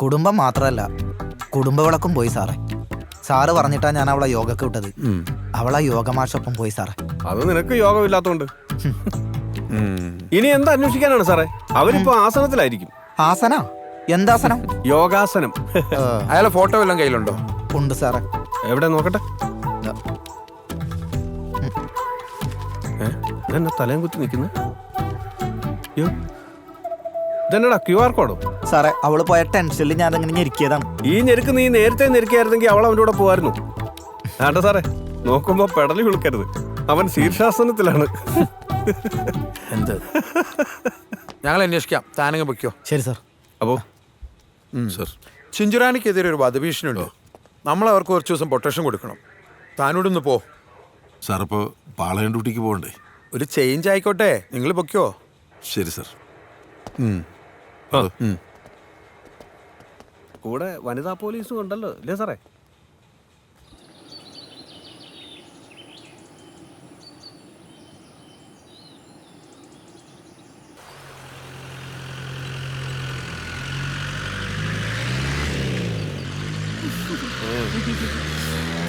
കുടുംബം മാത്രമല്ല കുടുംബവിളക്കും പോയി സാറേ. സാറ് പറഞ്ഞിട്ടാ ഞാൻ അവളെ യോഗക്ക് വിട്ടത്. അവളെ യോഗമാഷൊപ്പം പോയി സാറേ. അത് നിനക്ക് യോഗമില്ലാത്തോണ്ട്. ഇനി എന്താ അന്വേഷിക്കാനാണ് സാറേ? അവരിപ്പോ ആസനത്തിലായിരിക്കും. ആസന? എന്താസനം? യോഗാസനം. അയാളെ ഫോട്ടോ എല്ലാം കയ്യിലുണ്ടോ? ഉണ്ട് സാറേ. എവിടെ നോക്കട്ടെ? ഏ? ഇതെന്നാ തലയും കുത്തി നിൽക്കുന്നു? ഇതെന്നടാ ക്യു ആർ കോഡോ സാറേ അവൾ പോയ ടെൻഷനിൽ ഞാൻ അങ്ങനെ ഞെരുക്കിയതാണ്. ഈ ഞെരുക്ക് നീ നേരത്തെ ഞെരുക്കിയായിരുന്നെങ്കിൽ അവൾ അവന്റെ കൂടെ പോവായിരുന്നു. ആണ്ട സാറേ നോക്കുമ്പോ പെടലി വിളിക്കരുത് അവൻ ശീർഷാസനത്തിലാണ്. എന്ത്? ഞങ്ങൾ അന്വേഷിക്കാം. താനങ്ങ് പൊയ്ക്കോ. ശരി സാർ. അപ്പോ? സർ ചിഞ്ചുറാനിക്കെതിരെ ഒരു വധഭീഷണിയുണ്ട്. നമ്മൾ അവർക്ക് കുറച്ച് ദിവസം പൊട്ടേഷൻ കൊടുക്കണം. താനോട് ഒന്ന് പോ. സാർ ഇപ്പോൾ പാളയം ഡ്യൂട്ടിക്ക് പോകണ്ടേ? ഒരു ചേഞ്ച് ആയിക്കോട്ടെ. നിങ്ങൾ പൊയ്ക്കോ. ശരി സർ. കൂടെ വനിതാ പോലീസും ഉണ്ടല്ലോ ഇല്ലേ സാറേ?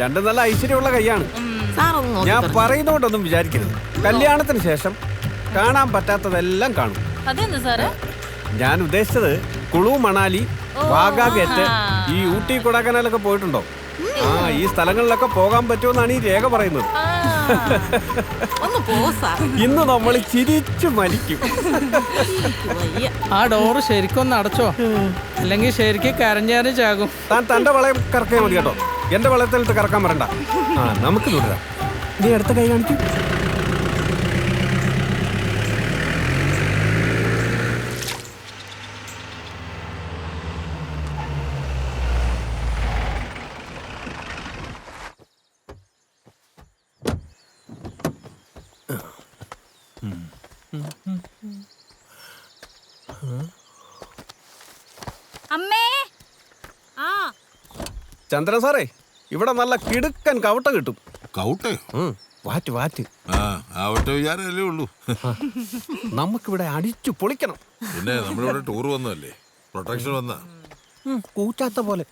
രണ്ടും നല്ല ഐശ്വര്യമുള്ള കൈയാണ്. ഞാൻ. പറയുന്നോണ്ടൊന്നും വിചാരിക്കരുത്. കല്യാണത്തിന് ശേഷം കാണാൻ പറ്റാത്തതെല്ലാം കാണും. അതെന്താ സാറേ? ഞാൻ ഉദ്ദേശിച്ചത് കുളു മണാലി വാഗാഗേറ്റ് ഈ ഊട്ടി കൊടൈക്കനാലൊക്കെ പോയിട്ടുണ്ടോ? ആ ഈ സ്ഥലങ്ങളിലൊക്കെ പോകാൻ പറ്റുമെന്നാണ് ഈ രേഖ പറയുന്നത്. ഇന്ന് നമ്മൾ ചിരിച്ചു മരിക്കും. ആ ഡോറ് ശരിക്കൊന്ന് അടച്ചോ? അല്ലെങ്കിൽ ശരിക്കും കരഞ്ഞാലും ചാകും. താൻ തന്റെ വളയം കറക്കാൻ മതി കേട്ടോ. എന്റെ വളയത്തിൽ കറക്കാൻ വരണ്ട. ആ നമുക്ക് തുടരാം നീ അടുത്ത കൈ കാണിക്കും. അമ്മേ. ആ. ചന്ദ്രൻ സാറേ ഇവിടെ നല്ല കിടുക്കൻ കവട്ട കിട്ടും. കൗട്ടയോ ഉം, വാറ്റ് വാറ്റ്. ആ ആവട്ടെ വിചാരമല്ലേ ഉള്ളൂ. നമുക്കിവിടെ അടിച്ചു പൊളിക്കണം. പിന്നെ നമ്മളിവിടെ ടൂർ വന്നല്ലേ പ്രൊട്ടക്ഷൻ വന്ന. ഉം, കൂറ്റാത്ത പോലെ.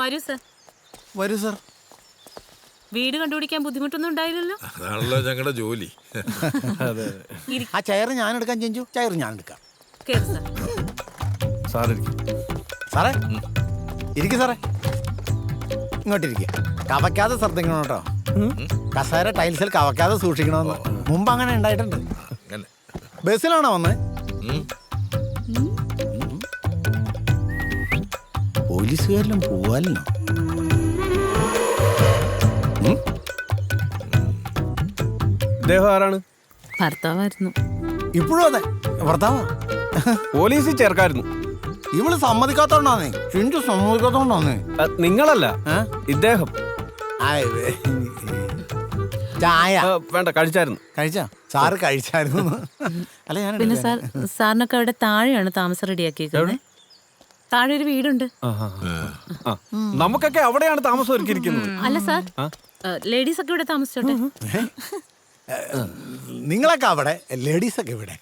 വരൂ സർ വരൂ സർ വീട് കണ്ടുപിടിക്കാൻ ബുദ്ധിമുട്ടൊന്നും ഉണ്ടായില്ലല്ലോ? അതാണല്ലോ ഞങ്ങളുടെ ജോലി. ആ ചെയർ ഞാൻ എടുക്കാൻ ചെഞ്ചു. ചെയർ ഞാൻ എടുക്കാം കേറ് സർ സാറേ സാറേ? ഇരിക്കും സാറേ. ഇങ്ങോട്ടിരിക്കുക കവയ്ക്കാതെ ശ്രദ്ധിക്കണം കേട്ടോ. കസേര ടൈൽസിൽ കവക്കാതെ സൂക്ഷിക്കണമെന്ന്. മുമ്പ് അങ്ങനെ ഉണ്ടായിട്ടുണ്ട്. അങ്ങനെ. ബസ്സിലാണോ വന്ന്. പോലീസുകാരിലും പോവാലോ ഇദ്ദേഹം ആരാണ്? ഭർത്താവായിരുന്നു. ഇപ്പോഴും അതെ. ഭർത്താവാ. പോലീസിൽ ചേർക്കായിരുന്നു. ഇവൾ സമ്മതിക്കാത്തോണ്ടാന്നേ ചിഞ്ചു സമ്മതിക്കാത്തോണ്ടാന്നേ നിങ്ങളല്ല. ഇദ്ദേഹം. ചായ. ആ, വേണ്ട കഴിച്ചായിരുന്നു. കഴിച്ചാ? സാറ് കഴിച്ചായിരുന്നു. അല്ല ഞാൻ പിന്നെ സാർ സാറിനൊക്കെ അവിടെ താഴെയാണ് താമസം റെഡിയാക്കിയിരിക്കുന്നത് താഴെ ഒരു വീടുണ്ട്. ആ, നമുക്കൊക്കെ അവിടെയാണ് താമസം ഒരുക്കിയിരിക്കുന്നത്. അല്ല സാർ. ലേഡീസ് ഒക്കെ ഇവിടെ താമസിച്ചോട്ടെ? നിങ്ങളൊക്കെ അവിടെ ലേഡീസ് ഒക്കെ ഇവിടെ.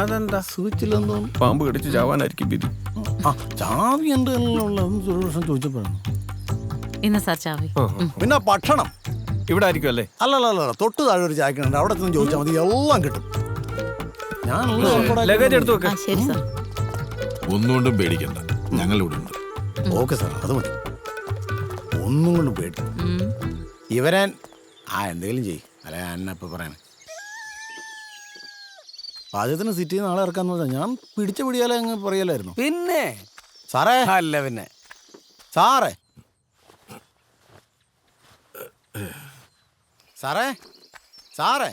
അതെന്താ? സൂച്ചിലൊന്നും പാമ്പ് കടിച്ച് ചാവാനായിരിക്കും വിധി ആ ചാവി സുരക്ഷം ചോദിച്ചപ്പോഴാണ്. ഇന്ന സാർ ചാവി. പിന്നെ ഭക്ഷണം. ഇവിടെ ആയിരിക്കും അല്ലേ? അല്ലല്ല തൊട്ട് താഴെ ഒരു ചായക്കുന്നുണ്ട് അവിടെ ചെന്ന് ചോദിച്ചാൽ മതി. എല്ലാം കിട്ടും. ഞാൻ ലഗേജ് എടുത്തു ആ വെക്ക് ശരി സാർ. ഒന്നുകൊണ്ടും പേടിക്കണ്ട. ഞങ്ങളിവിടെ ഉണ്ട്. ഓക്കെ സാർ അത് മതി. ഒന്നും കൊണ്ടും പേടി. ഇവരാൻ ഇവരെ ആ എന്തെങ്കിലും ചെയ്യും. അല്ല ഞാൻ എന്നെ പാചകത്തിന് സിറ്റിയിൽ നാളെ ഇറക്കാന്ന് പറഞ്ഞാൽ ഞാൻ പിടിച്ച പിടിയാലേ അങ്ങ് പറയലായിരുന്നു. പിന്നെ? സാറേ? അല്ല പിന്നെ. സാറേ? സാറേ? സാറേ?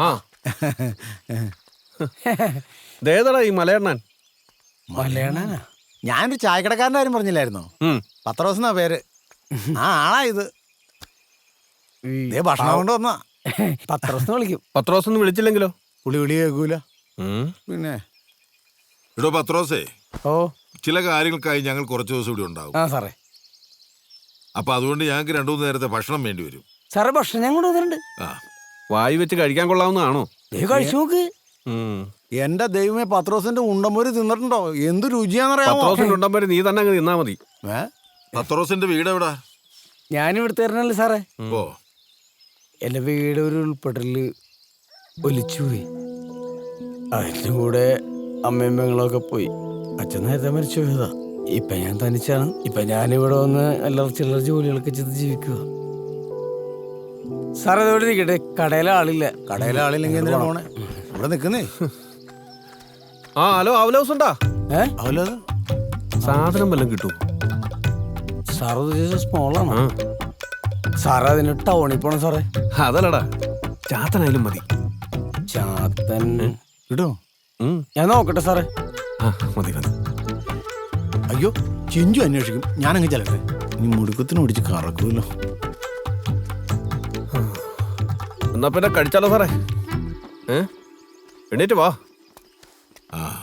ആ. ദേതടാ ഈ മലയണ്ണൻ? മലയാളാനാ ഞാനൊരു ചായക്കടക്കാരന്റെ കാര്യം പറഞ്ഞില്ലായിരുന്നോ. പത്രോസ് എന്നാ പേര്. ആ ആളാ ഇത്. ദേ ഭക്ഷണം കൊണ്ട് വന്നാ. ദിവസം വിളിക്കും. പത്രോസ് ഒന്നും വിളിച്ചില്ലെങ്കിലോ? പുളി വിളി കേൾക്കൂല പിന്നെ? ഇടോ പത്രോസേ ഓ. ചില കാര്യങ്ങൾക്കായി ഞങ്ങൾ കുറച്ച് ദിവസം ഇവിടെ ഉണ്ടാവും. ആ സാറേ. അപ്പൊ അതുകൊണ്ട് ഞങ്ങൾക്ക് രണ്ടു മൂന്ന് നേരത്തെ ഭക്ഷണം വേണ്ടി വരും. സാറേ ഭക്ഷണം ഞാൻ കൊണ്ടുവന്നിട്ടുണ്ട് ആ. വായി വെച്ച് കഴിക്കാൻ കൊള്ളാവുന്നതാണോ? ദേ കഴിച്ചു നോക്ക്. ഉം. എന്റെ ദൈവമേ പത്രോസിന്റെ ഉണ്ടമ്പൂര് തിന്നിട്ടുണ്ടോ? എന്ത് രുചിയാന്നറിയാമോ പത്രോസിന്റെ ഉണ്ടമ്പര് നീ തന്നെ അങ്ങ് തിന്നാ മതി. ഏ? പത്രോസിന്റെ വീട് എവിടാ? ഞാനിവിടുത്തെ തരണല്ലേ സാറേ. ഓ എന്റെ വീട് ഒരു ഉൾപ്പെടലിൽ ഒലിച്ചുപോയി. അതിന്റെ കൂടെ അമ്മയും പെങ്ങളൊക്കെ പോയി. അച്ഛൻ നേരത്തെ മരിച്ചു പോയതാ. ഇപ്പൊ ഞാൻ തനിച്ചാണ്. ഇപ്പൊ ഞാനിവിടെ വന്ന് എല്ലാവർ ചില്ലറ ജോലികളൊക്കെ ചെയ്ത് ജീവിക്കുക. സാർ അതോടെ ഇരിക്കട്ടെ കടയിലെ ആളില്ല. കടയിലെ ആളില്ലെങ്കിൽ എന്തിനാ പോണേ? ഇവിടെ നിക്കുന്നേ ആ ഹലോ അവലോസ് ഉണ്ടാ? ഏ? അവലോ സാധനം വല്ലതും കിട്ടൂ സാർ ഉദ്ദേശിച്ച സ്മോളാണ് സാറേ അതിന് ടൗണിൽ പോണം സാറേ. അതല്ലടാ. ചാത്തനായാലും മതി. ചാത്തൻ ഇടോ. ഞാൻ നോക്കട്ടെ സാറേ. ആ മതി മതി. അയ്യോ ചിഞ്ചു അന്വേഷിക്കും. ഞാനങ്ങ് ചെല്ലട്ടെ. ഇനി മുടുക്കത്തിന് ഓടിച്ച് കറക്കുമല്ലോ എന്നാ പിന്നെ കഴിച്ചാലോ സാറേ? ഏ? എണീറ്റ് വാ. ആ.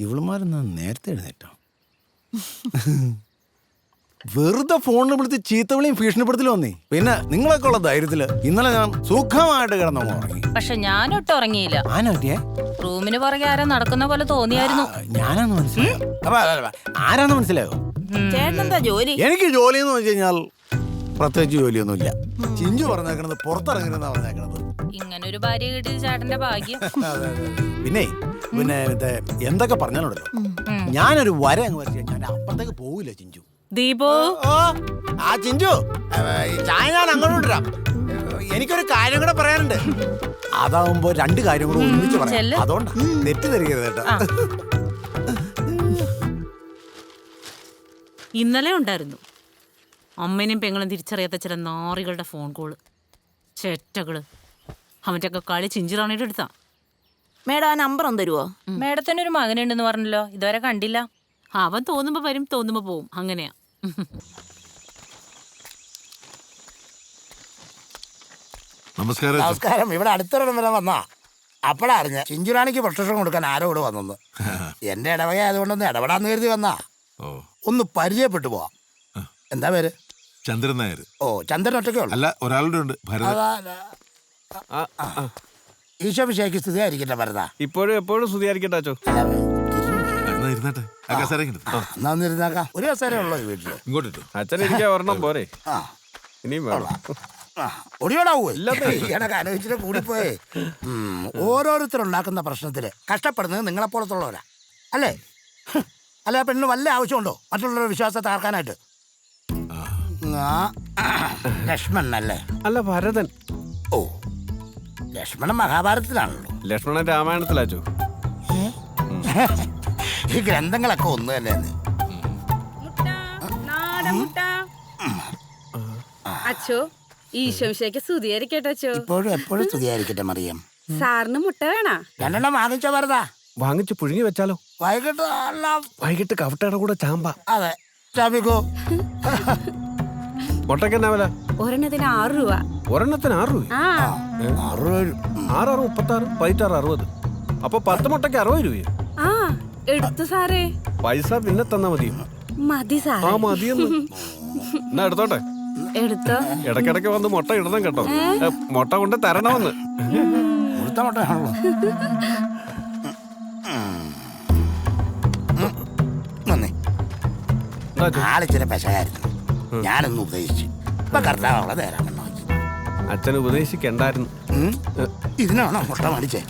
ഇവളുമാരെന്നാ നേരത്തെ എഴുന്നേറ്റോ? വെറുതെ ഫോണിൽ വിളിച്ച് ചീത്തവിളിയും ഭീഷണിപ്പെടുത്തലും വന്നേ പിന്നെ നിങ്ങളൊക്കെ ഉള്ള ധൈര്യത്തിൽ ഇന്നലെ ഞാൻ സുഖമായിട്ട് കിടന്നു ഉറങ്ങി. പക്ഷെ ഞാനൊട്ടും ഉറങ്ങിയില്ല. റൂമിന് പുറകെ ആരാ നടക്കുന്ന പോലെ തോന്നിയായിരുന്നു. ഞാനാന്ന് മനസ്സിലായോ? അപ്പൊ, അല്ല, അല്ല, ആരാന്ന് മനസ്സിലായോ? ചേട്ടനെന്താ ജോലി? എനിക്ക് ജോലി എന്ന് വെച്ച് കഴിഞ്ഞാൽ പ്രത്യേകിച്ച് ജോലിയൊന്നുമില്ല. ചിഞ്ചു പറഞ്ഞേക്കണത് പുറത്തിറങ്ങരുതെന്നാ പറഞ്ഞേക്കണത്. ഇങ്ങനെ ഒരു ഭാര്യ കിട്ടിയത് ചേട്ടന്റെ ഭാഗ്യം. അതെ, അതെ. പിന്നെ പിന്നെ ഇത് എന്തൊക്കെ പറഞ്ഞാലുണ്ടല്ലോ. ഞാനൊരു വര അങ്ങ് വരച്ച് ഞാൻ അപ്പുറത്തേക്ക് പോവില്ല ചിഞ്ചു. ദീപു? ഓ ആ ചിഞ്ചു. ചായ ഞാൻ അങ്ങോട്ട് എനിക്കൊരു കാര്യം കൂടെ പറയാനുണ്ട്. അതാവുമ്പോ രണ്ട് കാര്യം കൂടെ ഒന്നിച്ച് പറയാം. അതുകൊണ്ട് നെറ്റ് തരികരുത് കേട്ടോ. ഇന്നലെ ഉണ്ടായിരുന്നു. അമ്മേനും പെങ്ങളും തിരിച്ചറിയാത്ത ചില നാറികളുടെ ഫോൺ കോൾ. ചേറ്റകൾ. അവന്റെ ഒക്കെ കളി ചിഞ്ചിറാണിയുടെ എടുത്താ മേഡം ആ നമ്പർ ഒന്ന് തരുവോ? മേഡത്തിന് ഒരു മകനുണ്ടെന്ന് പറഞ്ഞല്ലോ. ഇതുവരെ കണ്ടില്ല. അവൻ തോന്നുമ്പോ വരും തോന്നുമ്പോ പോവും. അങ്ങനെയാ. നമസ്കാരം. നമസ്കാരം. ഇവിടെ അടുത്തൊരിടം വരെ വന്നാ. അപ്പഴാ അറിഞ്ഞ. ചിഞ്ചുറാണിക്ക് പ്രൊട്ടക്ഷൻ കൊടുക്കാൻ ആരോ ഇവിടെ വന്നെന്ന് എന്റെ ഇടവക ആയതുകൊണ്ടൊന്ന് ഇടപെടാന്ന് കരുതി വന്നാ. ഓ. ഒന്ന് പരിചയപ്പെട്ടു പോവാ. എന്താ പേര്? ചന്ദ്രൻ നായർ. ഓ ചന്ദ്രൻ ഒറ്റയ്ക്കേ ഉള്ളൂ. അല്ല ഒരാളുടെ ഉണ്ട്. ഭരതൻ. അതാ, അതാ. ആ, ആ. ഈശോ വിഷയക്ക് സ്ഥിതി ആയിരിക്കട്ടെ ഭരത. ഇപ്പോഴും എപ്പോഴും സ്തുതിയായിരിക്കട്ടെ അച്ചോ? ഇരുന്നട്ടെ. ഒരു കസേര ഉള്ളോ ഈ വീട്ടിൽ. ഇങ്ങോട്ട് ഇട്ടു അച്ഛൻ ഇരിക്കാൻ ഒരെണ്ണം പോരെ. ആ. ഇനിയും വേണം. ഒടിയോടാവൂ ഈയിടക്ക് ആലോചിച്ചിട്ട് കൂടിപ്പോയേ. ഉം, ഓരോരുത്തരുണ്ടാക്കുന്ന പ്രശ്നത്തിൽ കഷ്ടപ്പെടുന്നത് നിങ്ങളെപ്പോലത്തുള്ളവരാ. അല്ലേ? ഹ്, അല്ല ആ പെണ്ണിന് വല്ല ആവശ്യമുണ്ടോ? മറ്റുള്ളവരുടെ വിശ്വാസത്തെ ആർക്കാനായിട്ട് ആ, ലക്ഷ്മണൻ അല്ലേ അല്ല ഭരതൻ. ഓ ലക്ഷ്മണൻ മഹാഭാരതത്തിലാണല്ലോ. ലക്ഷ്മണൻ രാമായണത്തിലാച്ചോ ഈ ഗ്രന്ഥങ്ങളൊക്കെ ഒന്ന് തന്നെ അച്ചോ ഈശോമിശയ്ക്ക് സ്തുതിയായിരിക്കട്ടെ അച്ചോ. ഇപ്പോഴും എപ്പോഴും സ്തുതിയായിരിക്കട്ടെ മറിയം. സാറിന് മുട്ട വേണ? രണ്ടെണ്ണം വാങ്ങിച്ചോ വെറുതാ. വാങ്ങിച്ച് പുഴുങ്ങി വെച്ചാലോ? വൈകിട്ട് വൈകിട്ട് കവട്ടയുടെ കൂടെ ചാമ്പ. അതെ. വില? ഒരെണ്ണത്തിന് ആറ് രൂപ. ഒരെണ്ണത്തിന് ആറ് രൂപ ആ അറുപത് പതിറ്റാറ് അപ്പൊ പത്ത് മുട്ടയ്ക്ക് അറുപത് രൂപയോ? എടുത്തു സാറേ. പൈസ പിന്നെ തന്നാ മതി. മതി ആ സാറേ മതിയെന്ന്. എന്നാ എടുത്തോട്ടെ? എടുത്തോ? ഇടക്കിടക്ക് വന്ന് മുട്ട ഇടണം കേട്ടോ. മുട്ട കൊണ്ട് തരണമെന്ന്. മുട്ടയാണല്ലോ പെശകായിരുന്നു. ഞാനൊന്ന് ഉപദേശിച്ചു. ഇപ്പൊ കർത്താവ് അവളെ അച്ഛൻ ഉപദേശിക്കണ്ടായിരുന്നു? ഇതിനാണോ മുട്ട മടിച്ചേ?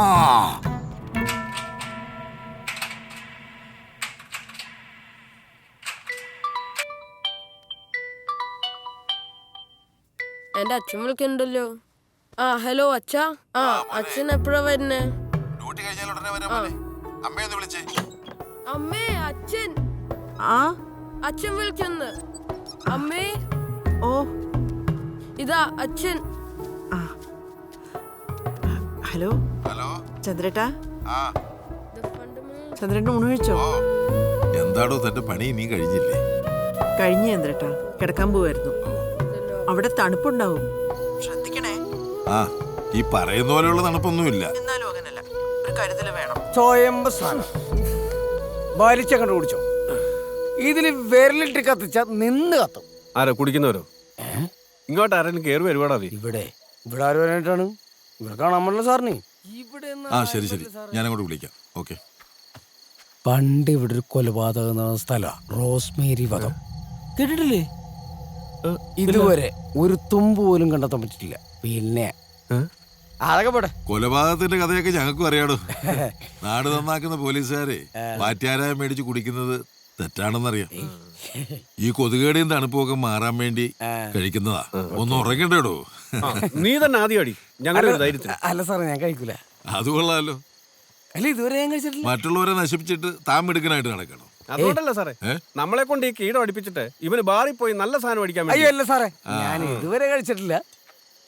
ആ എന്റെ അച്ഛൻ വിളിക്കുന്നുണ്ടല്ലോ ആ ഹലോ അച്ഛ. ആ അച്ഛൻ എപ്പോഴാ വരുന്നേ? ഡ്യൂട്ടി കഴിഞ്ഞാൽ ഉടനെ വരാൻ പോലെ വിളിച്ചേ. അമ്മേ അച്ഛൻ. ആ? അച്ഛൻ വിളിക്കുന്നു. അമ്മേ. ഓ. ഇതാ അച്ഛൻ. ആ. ഹലോ? ഹലോ? ചന്ദ്രേട്ടാ? ആ. ചന്ദ്രേട്ടൻ ഊണ് കഴിച്ചോ? എന്താടോ തന്റെ പണി ഇനിയും കഴിഞ്ഞില്ലേ? കഴിഞ്ഞ ചന്ദ്രേട്ടാ. കിടക്കാൻ പോവായിരുന്നു. അവിടെ തണുപ്പുണ്ടാവും. ശ്രദ്ധിക്കണേ. ആ ഈ പറയുന്ന പോലെയുള്ള തണുപ്പൊന്നുമില്ല. എന്നാലും അങ്ങനല്ല. ഒരു കരുതൽ വേണം. സ്വയംഭ സ്നാനം വലിച്ച കണ്ടു കുടിച്ചോ. ഇതിൽ വിരലിട്ട് കത്തിച്ച നിന്ന് കത്തും. ആരാ കുടിക്കുന്നവരോ? ഇങ്ങോട്ട് ആരെങ്കിലും കയറി വരുവാടാ നീ. ഇവിടെ ഇവിടെ ആര് വരാനായിട്ടാണ്? ഇവിടെ കാണാൻ പറ്റില്ല സാറിന്. ഇവിടെ ആ ശരി ശരി. ഞാൻ അങ്ങോട്ട് വിളിക്കാം. ഓക്കെ. പണ്ട് ഇവിടെ ഒരു കൊലപാതകം നടന്ന സ്ഥലമാണ് റോസ്മേരി വധം. കേട്ടിട്ടില്ലേ? ഇതുവരെ ഒരു തുമ്പ് പോലും കണ്ടെത്താൻ പറ്റിട്ടില്ല പിന്നെ. അതൊക്കെ പോട്ടെ. കൊലപാതകത്തിന്റെ കഥയൊക്കെ ഞങ്ങൾക്കും അറിയാടോ. നാട് നന്നാക്കുന്ന പോലീസുകാരെ പാറ്റാരായ മേടിച്ച് കുടിക്കുന്നത് തെറ്റാണെന്നറിയാം. ഈ കൊതുകേടിയും തണുപ്പൊക്കെ മാറാൻ വേണ്ടി കഴിക്കുന്നതാ. ഒന്ന് ഉറങ്ങണ്ടേടോ. നീ തന്നെ ആദ്യം അടി. ഞങ്ങളുടെ ധൈര്യത്തിന്. അല്ല സാറേ ഞാൻ കഴിക്കൂല. അത് കൊള്ളാലോ. അല്ല ഇതുവരെ ഞാൻ കഴിച്ചിട്ടില്ല. മറ്റുള്ളവരെ നശിപ്പിച്ചിട്ട് താൻ മിടുക്കനായിട്ട് നടക്കണം. അതുകൊണ്ടല്ല സാറേ. നമ്മളെ കൊണ്ട് ഈ കീടം അടിപ്പിച്ചിട്ട് ഇവന് ബാറി പോയി നല്ല സാധനം അടിക്കാൻ അയ്യോ വേണ്ടി അല്ല സാറേ. ഞാൻ ഇതുവരെ കഴിച്ചിട്ടില്ല.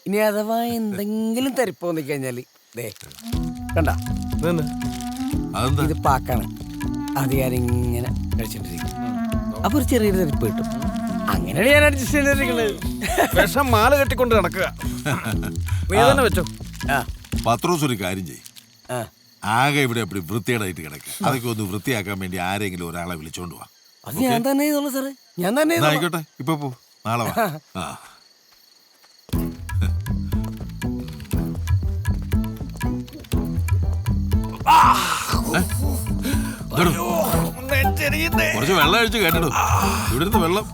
ഇനി അഥവാ എന്തെങ്കിലും തരിപ്പ് വന്നു കഴിഞ്ഞാൽ ദേ കണ്ട? ഇത് പാക്കാണ്. അത് ഞാനിങ്ങനെ കഴിച്ചിട്ടിരിക്കും അപ്പൊ ഒരു ചെറിയൊരു തരിപ്പ് കിട്ടും. അങ്ങനെയാണ് ഞാൻ അഡ്ജസ്റ്റ് ചെയ്തിരിക്കുന്നത് വിഷം മാല കെട്ടിക്കൊണ്ട് നടക്കുക. നീ തന്നെ വെച്ചോ ആ. പത്രോസ് ഒരു കാര്യം ചെയ്യും. ആ. ആകെ ഇവിടെ അപ്പടി വൃത്തികേടായിട്ട് കിടക്കുക അതൊക്കെ ഒന്ന് വൃത്തിയാക്കാൻ വേണ്ടി ആരെങ്കിലും ഒരാളെ വിളിച്ചോണ്ട് വാ. അത് ഞാൻ തന്നെ ചെയ്തോളൂ സാറേ. ഞാൻ തന്നെ എന്നാ ചെയ്തോളാം. ആയിക്കോട്ടെ. ഇപ്പൊ പോ. നാളെ വാ. ആ. ഇതെടോ. കുറച്ച് വെള്ളം അഴിച്ച് കേട്ടോ ഇവിടുന്ന് വെള്ളം.